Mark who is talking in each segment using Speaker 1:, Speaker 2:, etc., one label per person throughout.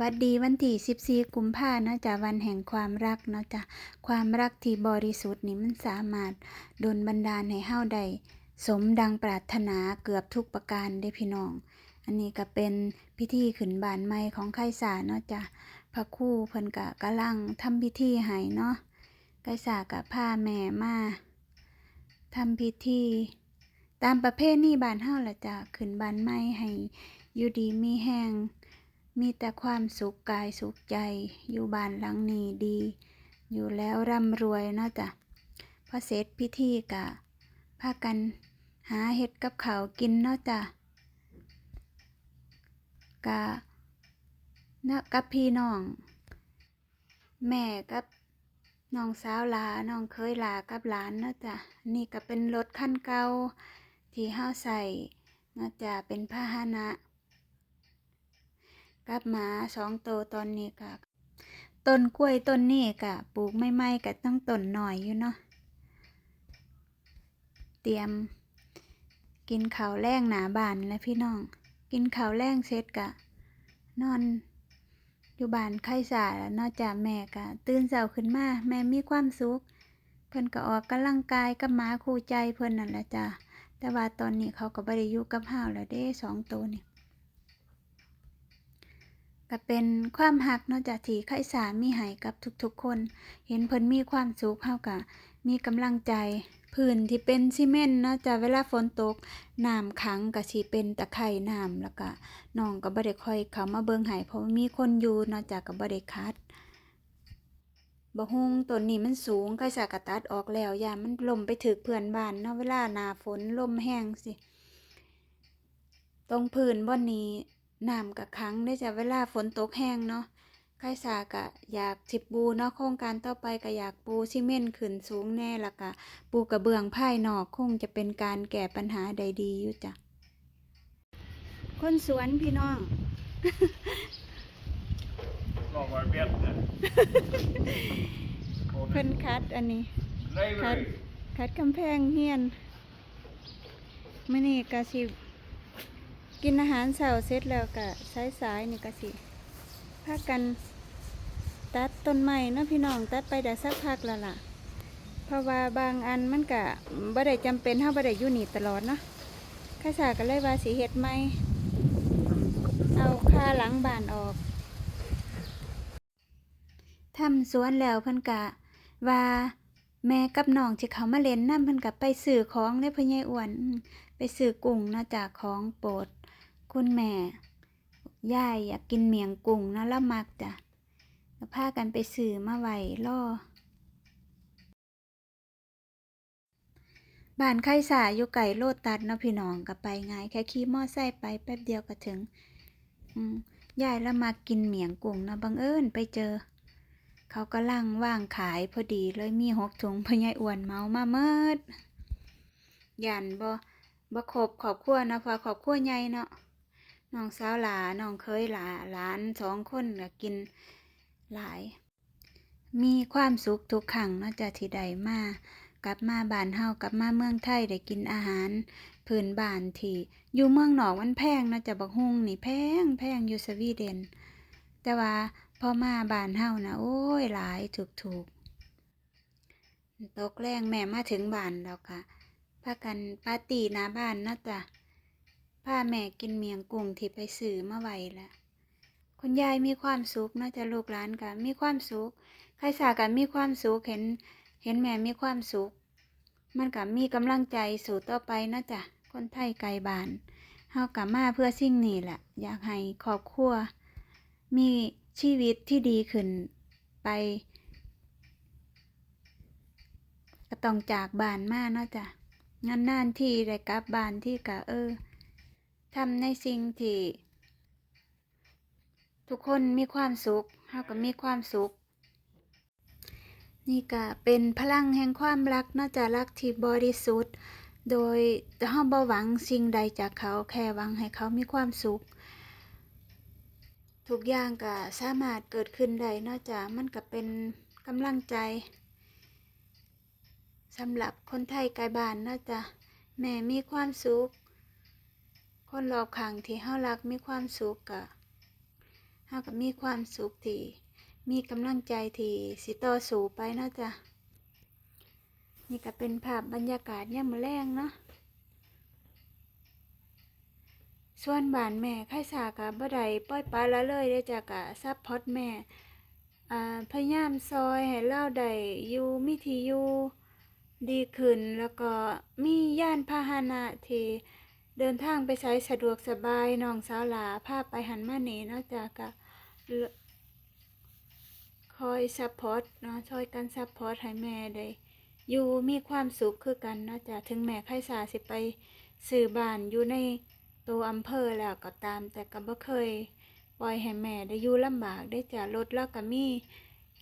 Speaker 1: วัสดีวันที่14กุมภาเนาะจ้ะวันแห่งความรักเนาะจ้ะความรักที่บริสุทธิ์นี่มันสามารถดลบันดาลให้เฮาได้สมดังปรารถนาเกือบทุกประการเด้พี่น้อง อันนี้ก็เป็นพิธีขึ้นบานใหม่ของไคศาเนาะจ้ะพระคู่เพิ่นก็กำลังทำพิธีให้เนาะไคศาลก็พาแม่มาทำพิธี ตามประเพณีบ้านเฮาละจ้ะขึ้นบานใหม่ให้อยู่ดีมีแห้ง มีแต่ความสุขกายสุขใจ อยู่บ้านหลังนี้ดี อยู่แล้วร่ำรวยเนาะจ้ะพอเสร็จพิธีกะพากันหาเห็ดกับเขากินเนาะจ้ะกะนะกับพี่น้อง แม่กับน้องสาวลาน้องเคยลากับหลานเนาะจ้ะนี่ก็เป็นรถคันเก่าที่เฮาใส่เนาะจ้ะเป็นพาหนะ กับหมาสองตัวตอนนี้กะต้นกล้วยต้นนี้กะปลูกไม่ไม่กะต้องต้นหน่อยอยู่เนาะเตรียม กินข้าวแรงหนาบานแล้วพี่น้อง กินข้าวแรงเสร็จกะ นอนอยู่บ้านไข้สาแล้วนอกจากแม่กะ ตื่นเช้าขึ้นมาแม่มีความสุขเพิ่นก็ออกกำลังกายกับหมาคู่ใจเพิ่นนั่นแหละจ้ะแต่ว่าตอนนี้เขาก็บ่ได้อยู่กับเฮาแล้วเด้สองตัวนี่ ก็เป็นความหักเนาะจากที่ไข้สามีให้กับทุกๆคน เห็นเพิ่นมีความสุขเฮาก็มีกำลังใจพื้นที่เป็นซีเมนต์เนาะจากเวลาฝนตกน้ำขังก็สิเป็นตะไคร่น้ำแล้วก็น้องก็บ่ได้ค่อยเขามาเบิ่งให้เพราะมีคนอยู่เนาะจากก็บ่ได้คัดบ่ฮุงต้นนี้มันสูงไข้สากตัดออกแล้วยามันลมไปถึกเพื่อนบ้านเนาะเวลาหนาฝนลมแห้งสิ ตรงพื้นบ่อนนี้ น้ำกับขังได้จากเวลาฝนตกแห้งเนาะไข้สากะอยากสิบปูเนาะโครงการต่อไปก็อยากปูซีเมนต์ขึ้นสูงแน่และกะ ปูกระเบื้องภายนอกคงจะเป็นการแก้ปัญหาใดดีอยู่จ้ะคนสวนพี่น้อง
Speaker 2: บอกว่าเบียดเนี่ย
Speaker 1: เพิ่นคัดอันนี้
Speaker 2: เลยเล
Speaker 1: คัด
Speaker 2: ย
Speaker 1: คัดกำแพงเฮียนมื้อนี้ก็สิ กินอาหารเช้าเสร็จแล้วก็สายๆนี่ก็สิพากันตัดต้นไม้นะพี่น้องตัดไปได้สักพักแล้วล่ะ เพราะว่าบางอันมันก็บ่ได้จำเป็นเฮาบ่ได้อยู่นี่ตลอดเนาะข้าสาก็เลยว่าสิเฮ็ดใหม่เอาค่าหลังบ้านออกทำสวนแล้วเพิ่นกะว่าแม่กับน้องที่เขามาเล่นน้ำเพิ่นกะไปซื้อของในพ่อใหญ่อ้วน ไปซื้อกุ้งเนาะจากของโปรด คุณแม่ยายอยากกินเมียงกุ้งเนาะแล้วมักจ้ะก็พากันไปซื้อมาไว้ล่อบ้านไข่สาอยู่ไก่โลดตัดเนาะพี่น้องก็ไปง่ายแค่ขี่มอไซค์ไปแป๊บเดียวก็ถึง อืมยายแล้วมากินเหมียงกุ้งเนาะบังเอิญไปเจอ เขากำลังว่างขายพอดีเลยมีหกถุงพญายอ้วนเมามาเมิดยันบ่บ่ครบขอบครัวเนาะพอขอบครัวใหญ่เนาะ น้องสาวหลาน้องเคยหลาหลานสองคนก็กินหลาย มีความสุขทุกครั้งนาะจ้ะที่ได้มากลับมาบ้านเฮากลับมาเมืองไทยได้กินอาหารพื้นบ้านที่อยู่เมืองหนอกมันแพงนาะจะบักฮุงนี่แพงแพงอยู่สวีเดน แต่ว่าพ่อมาบ้านเฮานะโอ้ยหลายถูกถูกตกแรงแม่มาถึงบ้านแล้วค่ะพากันปาร์ตี้หน้าบ้านนาะจ้ะ พาแม่กินเมียงกุ้งที่ไปซื้อมาไว้ล้วคุณยายมีความสุขเนาะจะลูกหลานกันมีความสุขใครสากันมีความสุขเห็นเห็นแม่มีความสุข มันกับมีกำลังใจสู่ต่อไปนาะจ้ะคนไทยไกลบ้านเฮากลับมาเพื่อสิ่งนี้แหละอยากให้ครอบครัว มีชีวิตที่ดีขึ้นไปก็ต้องจากบ้านมาเนาะจ้ะงานนานๆที่ได้กลับบ้านที่กะเออ ทำในสิ่งที่ทุกคนมีความสุขเฮาก็มีความสุข นี่ก็เป็นพลังแห่งความรักนอกจากรักที่บริสุทธิ์ โดยเฮาบ่หวังสิ่งใดจากเขาแค่หวังให้เขามีความสุข ทุกอย่างก็สามารถเกิดขึ้นได้นอกจากมันก็เป็นกำลังใจสำหรับคนไทยไกลบ้านนอกจากแม่มีความสุข คนรอบข้างที่เฮารักมีความสุขก็เฮาก็มีความสุขที่มีกำลังใจที่สิต่อสู้ไปเนาะจ้ะนี่ก็เป็นภาพบรรยากาศยามมื้อแลงเนาะส่วนบ้านแม่ไข่สาก็บ่ได้ปล่อยปละละเลยเด้จ้ะก็ซัพพอร์ตแม่อ่าพยายามซอยให้เราได้อยู่มีที่อยู่ดีขึ้นแล้วก็มีย่านพาหนะที่ เดินทางไปใช้สะดวกสบายน้องสาวหลาพาไปหันมานี่เนาะจ้ะก็เลคอยซัพพอร์ตเนาะช่วยกันซัพพอร์ตให้แม่ได้อยู่มีความสุขคือกันนาะจ้ะถึงแม่ไข่สาสิไปซื้อบ้านอยู่ในตัวอำเภอแล้วก็ตาม แต่ก็บ่เคย ปล่อยให้แม่ได้อยู่ลำบากได้จ้ะรถแล้วก็มี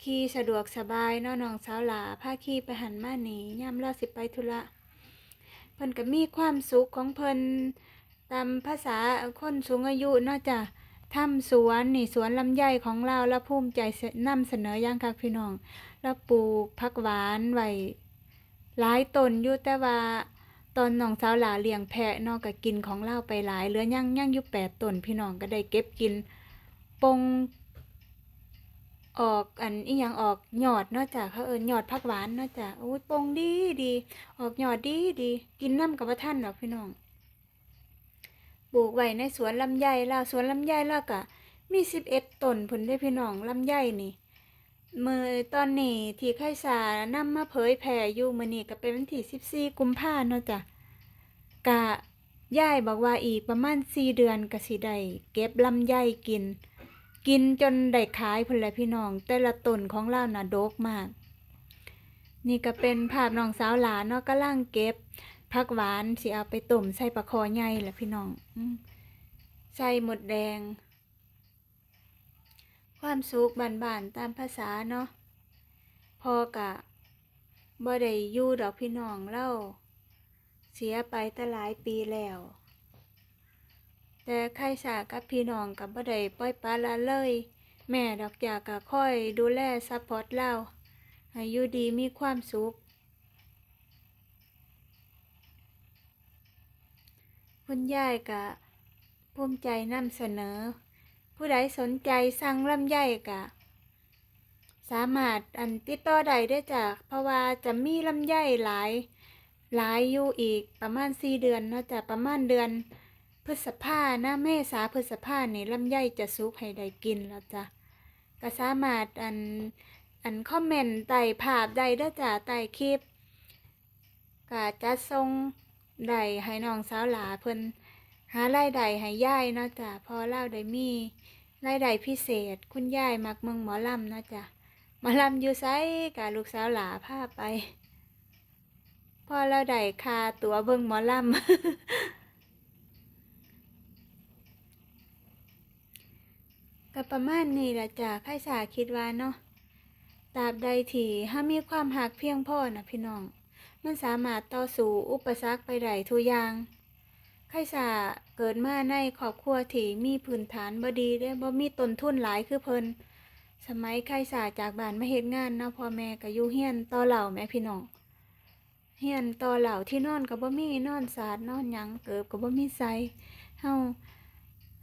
Speaker 1: ขี่สะดวกสบายเนาะน้องสาวหลาพาขี่ไปหันมาหนีย่ำเราสิไปธุระ พิ่นก็มีความสุขของเพิ่นตามภาษาคนสูงอายุเนาะจ้ะทำสวนนี่สวนลำไยของเราแล้วภูมิใจนำเสนออย่างคักพี่น้อง แล้วปลูกผักหวานไว้หลายต้นอยู่แต่ว่าตอนน้องสาวหลาเลี้ยงแพะนอกก็กินของเราไปหลายเหลือย่างย่างอยู่แปดต้นพี่น้องก็ได้เก็บกินปง ออกอันอีหยังออกหยอดเนาะจ้ะเขาเอิ้นยอดผักหวานเนาะจ้ะโอ้ยปงดีดีออกหยอดดีดีกินน้ำกับบ่ทันดอกพี่น้องปลูกไว้ในสวนลำไยล้วสวนลำไยล้วก็มีสิบเอ็ดต้นพุ่นเด้พี่น้องลำไยนี่มือตอนนี้ที่ไข่สานำมาเผยแผ่อยู่มื้อนี้ก็เป็นวันที่สิบสี่กุมภาเนาะจ้ะกะยายบอกว่าอีกประมาณสี่เดือนก็สิได้เก็บลำไยกิน กินจนได้ขายพุ่นแหละพี่น้อง แต่ละต้นของเราน่ะโดกมาก นี่ก็เป็นภาพน้องสาวหลานเนาะกำลังเก็บผักหวานสิเอาไปต้มใส่ปลาคอใหญ่แหละพี่น้องอใส่หมดแดง ความสุขบานๆตามภาษาเนาะพอกะบ่ได้ยู่ดอกพี่น้องเล่าเสียไปแต่หลายปีแล้ว แต่ใครสากับพี่น้องกับบ่ได้ปล่อยปละละเลย แม่ดอกอยากก็คอยดูแลซัพพอร์ตเราให้อยู่ดีมีความสุขคุณยายก็ภูมิใจนำเสนอ ผู้ใดสนใจสั่งลำไยกะ สามารถอันติดต่อได้ได้จากเพราะว่าจะมีลำไยหลาย หลายอยู่อีกประมาณสี่เดือนเนาะจะประมาณเดือน พฤษภาหน้าเมษาพฤษภานี่ลำไยจะสุกให้ได้กินแล้วจ้ะก็สามารถอันอันคอมเมนต์ใต้ภาพใดได้อจ้ะใต้คลิปก็จะส่งได้ให้น้องสาวหลาเพิ่นหารายได้ให้ยายเนาะจ้ะพอเล่าได้มีรายได้พิเศษ คุณยายมักเมืองหมอลำเนาะจ้ะหมอลำอยู่ไสกะลูกสาวหลาพาไป พอเราได้คาตัวเบิ่งหมอลำ ก็ประมาณนี้ละจ้ะไข่สาคิดว่าเนาะตราบใดที่ถ้ามีความหักเพียงพอนะพี่น้อง มันสามารถต่อสู้อุปสรรคไปได้ทุกอย่างไข่สาเกิดมาในครอบครัวที่มีพื้นฐานบ่ดีเด้บ่มีต้นทุนหลายคือเพิ่นสมัยไข่สาจากบ้านมาเฮ็ดงานเนาะพ่อแม่ก็อยู่เฮียนต่อเหล่าแม่พี่น้องเฮียนต่อเหล่าที่นอนก็บ่มีนอนสาดนอนหยังเกิบก็บ่มีใส่เฮา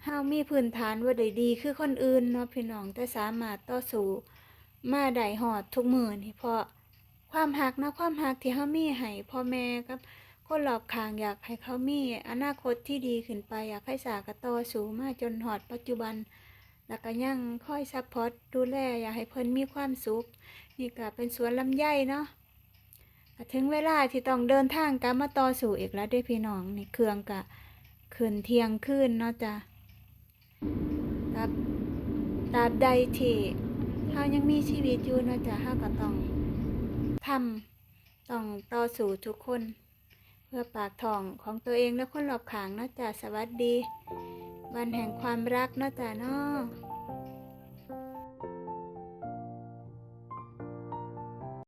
Speaker 1: เฮามีพื้นฐานว่าได้ดีคือคนอื่นเนาะพี่น้องแต่สามารถต่อสู้มาได้หอดทุกมือนี่เพราะความหักเนาะความหักที่เฮามีให้พ่อแม่กับคนรอบข้างอยากให้เขามีอนาคตที่ดีขึ้นไปอยากให้สากต่อสู้มาจนหอดปัจจุบัน แล้วก็ยังคอยซัพพอร์ตดูแลอยากให้เพิ่นมีความสุขนี่ก็เป็นสวนลำไยเนาะถึงเวลาที่ต้องเดินทางกลับมาต่อสู้อีกแล้วเด้อพี่น้องนี่เครื่องก็ขึ้นเที่ยงคืนเนาะจ้ะ ครับตราบใดที่เฮายังมีชีวิตอยู่นาะจ๊ะเฮาก็ต้องทำต้องต่อสู้ทุกคน เพื่อปากท้องของตัวเองและคนรอบข้างนาะจ๊ะสวัสดี วันแห่งความรักนาะจ๊ะเนาะ